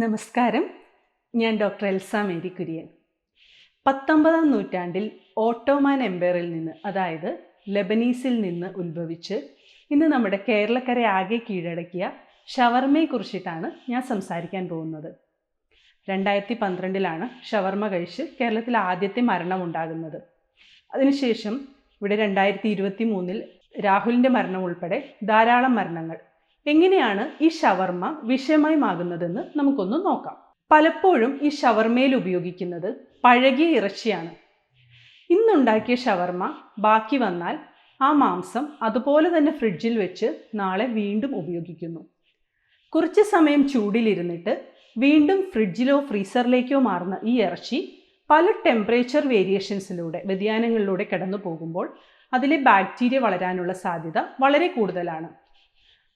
നമസ്കാരം. ഞാൻ doctor Elsa Mary Kurian പത്തൊമ്പതാം നൂറ്റാണ്ടിൽ ഓട്ടോമാൻ എംപയറിൽ നിന്ന് അതായത് ലെബനീസിൽ നിന്ന് ഉത്ഭവിച്ച് ഇന്ന് നമ്മുടെ കേരളക്കരെ ആകെ കീഴടക്കിയ ഷവർമയെക്കുറിച്ചിട്ടാണ് ഞാൻ സംസാരിക്കാൻ പോകുന്നത്. രണ്ടായിരത്തി പന്ത്രണ്ടിലാണ് ഷവർമ കഴിച്ച് കേരളത്തിൽ ആദ്യത്തെ മരണമുണ്ടാകുന്നത്. അതിനുശേഷം ഇവിടെ രണ്ടായിരത്തി ഇരുപത്തി മൂന്നിൽ രാഹുലിന്റെ മരണം ഉൾപ്പെടെ ധാരാളം മരണങ്ങൾ എങ്ങനെയാണ് ഈ ഷവർമ വിഷയമായി മാകുന്നതെന്ന് നമുക്കൊന്ന് നോക്കാം. പലപ്പോഴും ഈ ഷവർമയിൽ ഉപയോഗിക്കുന്നത് പഴകിയ ഇറച്ചിയാണ്. ഇന്നുണ്ടാക്കിയ ഷവർമ ബാക്കി വന്നാൽ ആ മാംസം അതുപോലെ തന്നെ ഫ്രിഡ്ജിൽ വെച്ച് നാളെ വീണ്ടും ഉപയോഗിക്കുന്നു. കുറച്ച് സമയം ചൂടിലിരുന്നിട്ട് വീണ്ടും ഫ്രിഡ്ജിലോ ഫ്രീസറിലേക്കോ മാറുന്ന ഈ ഇറച്ചി പല ടെമ്പറേച്ചർ വേരിയേഷൻസിലൂടെ വ്യതിയാനങ്ങളിലൂടെ കടന്നു പോകുമ്പോൾ അതിലെ ബാക്ടീരിയ വളരാനുള്ള സാധ്യത വളരെ കൂടുതലാണ്.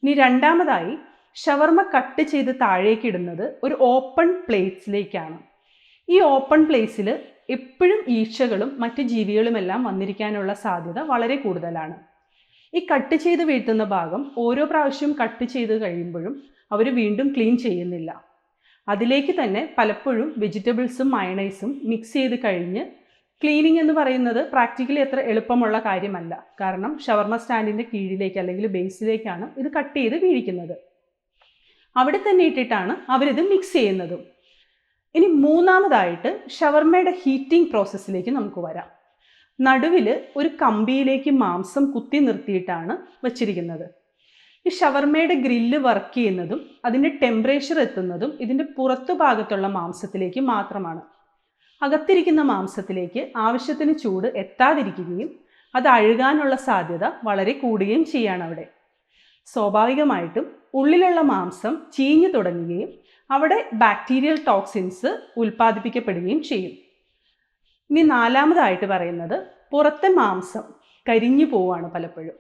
ഇനി രണ്ടാമതായി ഷവർമ കട്ട് ചെയ്ത് താഴേക്ക് ഇടുന്നത് ഒരു ഓപ്പൺ പ്ലേറ്റ്സിലേക്കാണ്. ഈ ഓപ്പൺ പ്ലേസിൽ എപ്പോഴും ഈച്ചകളും മറ്റ് ജീവികളുമെല്ലാം വന്നിരിക്കാനുള്ള സാധ്യത വളരെ കൂടുതലാണ്. ഈ കട്ട് ചെയ്ത് വീഴ്ത്തുന്ന ഭാഗം ഓരോ പ്രാവശ്യവും കട്ട് ചെയ്ത് കഴിയുമ്പോഴും അവർ വീണ്ടും ക്ലീൻ ചെയ്യുന്നില്ല. അതിലേക്ക് തന്നെ പലപ്പോഴും വെജിറ്റബിൾസും മയണൈസും മിക്സ് ചെയ്ത് കഴിഞ്ഞ് ക്ലീനിങ് എന്ന് പറയുന്നത് പ്രാക്ടിക്കലി അത്ര എളുപ്പമുള്ള കാര്യമല്ല. കാരണം ഷവർമ സ്റ്റാൻഡിന്റെ കീഴിലേക്ക് അല്ലെങ്കിൽ ബേസിലേക്കാണ് ഇത് കട്ട് ചെയ്ത് വീഴിക്കുന്നത്. അവിടെ തന്നെ ഇട്ടിട്ടാണ് അവരിത് മിക്സ് ചെയ്യുന്നതും. ഇനി മൂന്നാമതായിട്ട് ഷവർമയുടെ ഹീറ്റിംഗ് പ്രോസസ്സിലേക്ക് നമുക്ക് വരാം. നടുവിൽ ഒരു കമ്പിയിലേക്ക് മാംസം കുത്തി നിർത്തിയിട്ടാണ് വച്ചിരിക്കുന്നത്. ഈ ഷവർമയുടെ ഗ്രില്ല് വർക്ക് ചെയ്യുന്നതും അതിന്റെ ടെമ്പറേച്ചർ എത്തുന്നതും ഇതിന്റെ പുറത്തു ഭാഗത്തുള്ള മാംസത്തിലേക്ക് മാത്രമാണ്. അകത്തിരിക്കുന്ന മാംസത്തിലേക്ക് ആവശ്യത്തിന് ചൂട് എത്താതിരിക്കുകയും അത് അഴുകാനുള്ള സാധ്യത വളരെ കൂടുകയും ചെയ്യാണ് അവിടെ. സ്വാഭാവികമായിട്ടും ഉള്ളിലുള്ള മാംസം ചീഞ്ഞു തുടങ്ങുകയും അവിടെ ബാക്ടീരിയൽ ടോക്സിൻസ് ഉൽപ്പാദിപ്പിക്കപ്പെടുകയും ചെയ്യും. ഇനി നാലാമതായിട്ട് പറയുന്നത് പുറത്തെ മാംസം കരിഞ്ഞു പോവാണ് പലപ്പോഴും.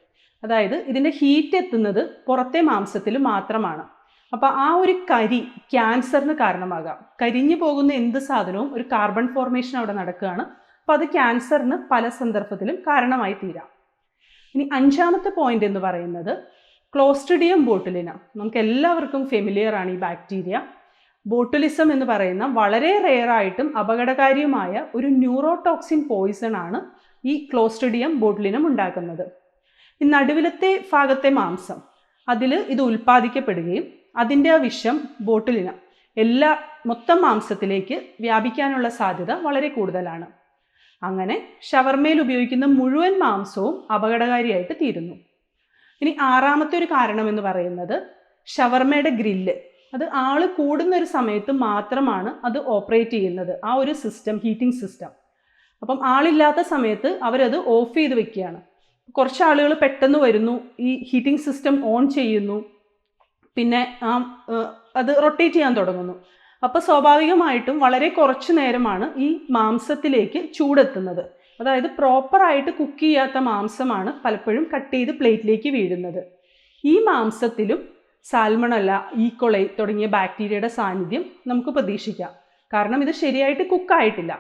അതായത് ഇതിന്റെ ഹീറ്റ് എത്തുന്നത് പുറത്തെ മാംസത്തിൽ മാത്രമാണ്. അപ്പോൾ ആ ഒരു കരി ക്യാൻസറിന് കാരണമാകാം. കരിഞ്ഞു പോകുന്ന എന്ത് സാധനവും ഒരു കാർബൺ ഫോർമേഷൻ അവിടെ നടക്കുകയാണ്. അപ്പോൾ അത് ക്യാൻസറിന് പല സന്ദർഭത്തിലും കാരണമായി തീരാം. ഇനി അഞ്ചാമത്തെ പോയിന്റ് എന്ന് പറയുന്നത് ക്ലോസ്ട്രിഡിയം ബോട്ടുലിന നമുക്ക് എല്ലാവർക്കും ഫെമിലിയർ ആണ് ഈ ബാക്ടീരിയ ബോട്ടുലിസം എന്ന് പറയുന്ന വളരെ റെയർ ആയിട്ടും അപകടകാരിയുമായ ഒരു ന്യൂറോടോക്സിൻ പോയിസൺ ആണ് ഈ ക്ലോസ്ട്രിഡിയം ബോട്ടുലിനം ഉണ്ടാക്കുന്നത്. ഈ നടുവിലത്തെ ഭാഗത്തെ മാംസം. അതിൽ ഇത് ഉൽപ്പാദിക്കപ്പെടുകയും അതിന്റെ ആ വിഷം ബോട്ടിലിന്. എല്ലാ മൊത്തം മാംസത്തിലേക്ക് വ്യാപിക്കാനുള്ള സാധ്യത വളരെ കൂടുതലാണ്. അങ്ങനെ ഷവർമയിൽ ഉപയോഗിക്കുന്ന മുഴുവൻ മാംസവും അപകടകാരിയായിട്ട് തീരുന്നു. ഇനി ആറാമത്തെ ഒരു കാരണം എന്ന് പറയുന്നത് ഷവർമയുടെ ഗ്രില്ല്. അത് ആൾ കൂടുന്ന ഒരു സമയത്ത് മാത്രമാണ് അത് ഓപ്പറേറ്റ് ചെയ്യുന്നത്. ആ ഒരു സിസ്റ്റം ഹീറ്റിംഗ് സിസ്റ്റം. അപ്പം ആളില്ലാത്ത സമയത്ത് അവരത് ഓഫ് ചെയ്ത് വെക്കുകയാണ്. കുറച്ച് ആളുകൾ പെട്ടെന്ന് വരുന്നു ഈ ഹീറ്റിംഗ് സിസ്റ്റം ഓൺ ചെയ്യുന്നു. പിന്നെ ആ അത് റൊട്ടേറ്റ് ചെയ്യാൻ തുടങ്ങുന്നു. അപ്പോൾ സ്വാഭാവികമായിട്ടും വളരെ കുറച്ച് നേരമാണ് ഈ മാംസത്തിലേക്ക് ചൂടെത്തുന്നത്. അതായത് പ്രോപ്പറായിട്ട് കുക്ക് ചെയ്യാത്ത മാംസമാണ് പലപ്പോഴും കട്ട് ചെയ്ത് പ്ലേറ്റിലേക്ക് വീഴുന്നത്. ഈ മാംസത്തിലും സാൽമണല്ല ഈക്കൊളൈ തുടങ്ങിയ ബാക്ടീരിയയുടെ സാന്നിധ്യം നമുക്ക് പ്രതീക്ഷിക്കാം. കാരണം ഇത് ശരിയായിട്ട് കുക്കായിട്ടില്ല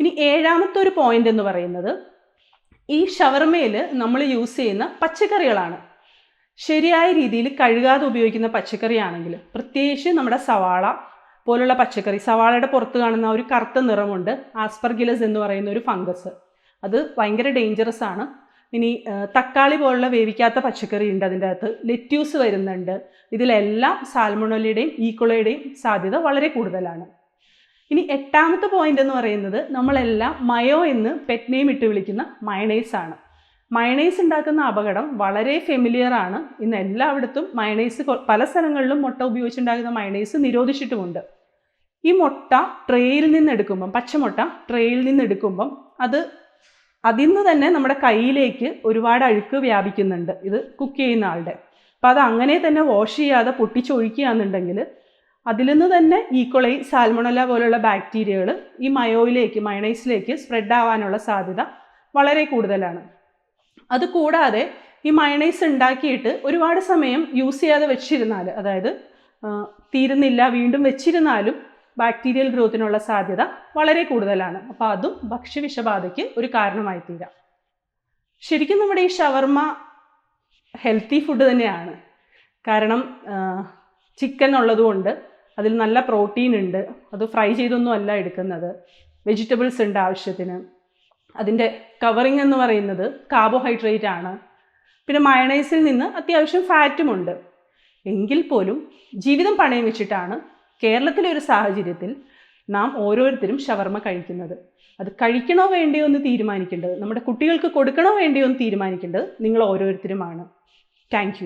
ഇനി ഏഴാമത്തെ ഒരു പോയിന്റ് എന്ന് പറയുന്നത് ഈ ഷവർമയിൽ നമ്മൾ യൂസ് ചെയ്യുന്ന പച്ചക്കറികളാണ്. ശരിയായ രീതിയിൽ കഴുകാതെ ഉപയോഗിക്കുന്ന പച്ചക്കറിയാണെങ്കിൽ പ്രത്യേകിച്ച് നമ്മുടെ സവാള പോലുള്ള പച്ചക്കറി സവാളയുടെ പുറത്ത് കാണുന്ന ഒരു കറുത്ത നിറമുണ്ട് ആസ്പർഗിലസ് എന്ന് പറയുന്ന ഒരു ഫംഗസ്. അത് ഭയങ്കര ഡേഞ്ചറസ് ആണ്. ഇനി തക്കാളി പോലുള്ള വേവിക്കാത്ത പച്ചക്കറി ഉണ്ട് അതിന്റെ അകത്ത്. ലെറ്റ്യൂസ് വരുന്നുണ്ട്. ഇതിലെല്ലാം സാൽമണോലയുടെയും ഈക്കുളയുടെയും സാധ്യത വളരെ കൂടുതലാണ്. ഇനി എട്ടാമത്തെ പോയിന്റ് എന്ന് പറയുന്നത് നമ്മളെല്ലാം മയോ എന്ന് പെറ്റ് നെയിം ഇട്ട് വിളിക്കുന്ന മയണൈസ് ആണ്. മയണൈസ് ഉണ്ടാക്കുന്ന അപകടം വളരെ ഫെമിലിയർ ആണ്. ഇന്ന് എല്ലായിടത്തും മയണൈസ് പല സ്ഥലങ്ങളിലും മുട്ട ഉപയോഗിച്ചുണ്ടാക്കുന്ന മയണൈസ് നിരോധിച്ചിട്ടുമുണ്ട്. ഈ മുട്ട ട്രേയിൽ നിന്ന് എടുക്കുമ്പം പച്ചമുട്ട ട്രേയിൽ നിന്ന് എടുക്കുമ്പം അത് അതിൽ നിന്ന് തന്നെ നമ്മുടെ കയ്യിലേക്ക് ഒരുപാട് അഴുക്ക് വ്യാപിക്കുന്നുണ്ട്. ഇത് കുക്ക് ചെയ്യുന്ന ആളുടെ. അപ്പം അത് അങ്ങനെ തന്നെ വാഷ് ചെയ്യാതെ പൊട്ടിച്ചൊഴിക്കുകയാണെന്നുണ്ടെങ്കിൽ അതിൽ നിന്ന് തന്നെ ഈക്വളൈ സാൽമണല പോലുള്ള ബാക്ടീരിയകൾ ഈ മയോയിലേക്ക് മയണൈസിലേക്ക് സ്പ്രെഡ് ആവാനുള്ള സാധ്യത വളരെ കൂടുതലാണ്. അത് കൂടാതെ ഈ മയണൈസ് ഉണ്ടാക്കിയിട്ട് ഒരുപാട് സമയം യൂസ് ചെയ്യാതെ വെച്ചിരുന്നാൽ അതായത് തീരുന്നില്ല വീണ്ടും വെച്ചിരുന്നാലും ബാക്ടീരിയൽ ഗ്രോത്തിനുള്ള സാധ്യത വളരെ കൂടുതലാണ്. അപ്പോൾ അതും ഭക്ഷ്യവിഷബാധയ്ക്ക് ഒരു കാരണമായി തീരാം ശരിക്കും നമ്മുടെ ഈ ഷവർമ ഹെൽത്തി ഫുഡ് തന്നെയാണ്. കാരണം ചിക്കൻ ഉള്ളതുകൊണ്ട് അതിൽ നല്ല പ്രോട്ടീൻ ഉണ്ട്. അത് ഫ്രൈ ചെയ്തൊന്നും അല്ല എടുക്കുന്നത്. വെജിറ്റബിൾസ് ഉണ്ട് ആവശ്യത്തിന്. അതിന്റെ കവറിങ് എന്ന് പറയുന്നത് കാർബോഹൈഡ്രേറ്റ് ആണ്. പിന്നെ മയണൈസിൽ നിന്ന് അത്യാവശ്യം ഫാറ്റുമുണ്ട് എങ്കിൽ പോലും ജീവിതം പണയം വെച്ചിട്ടാണ് കേരളത്തിലെ ഒരു സാഹചര്യത്തിൽ നാം ഓരോരുത്തരും ഷവർമ്മ കഴിക്കുന്നത്. അത് കഴിക്കണോ വേണ്ടയോ എന്ന് തീരുമാനിക്കേണ്ടത് നമ്മുടെ കുട്ടികൾക്ക് കൊടുക്കണോ വേണ്ടയോ എന്ന് തീരുമാനിക്കേണ്ടത് നിങ്ങൾ ഓരോരുത്തരുമാണ്. താങ്ക്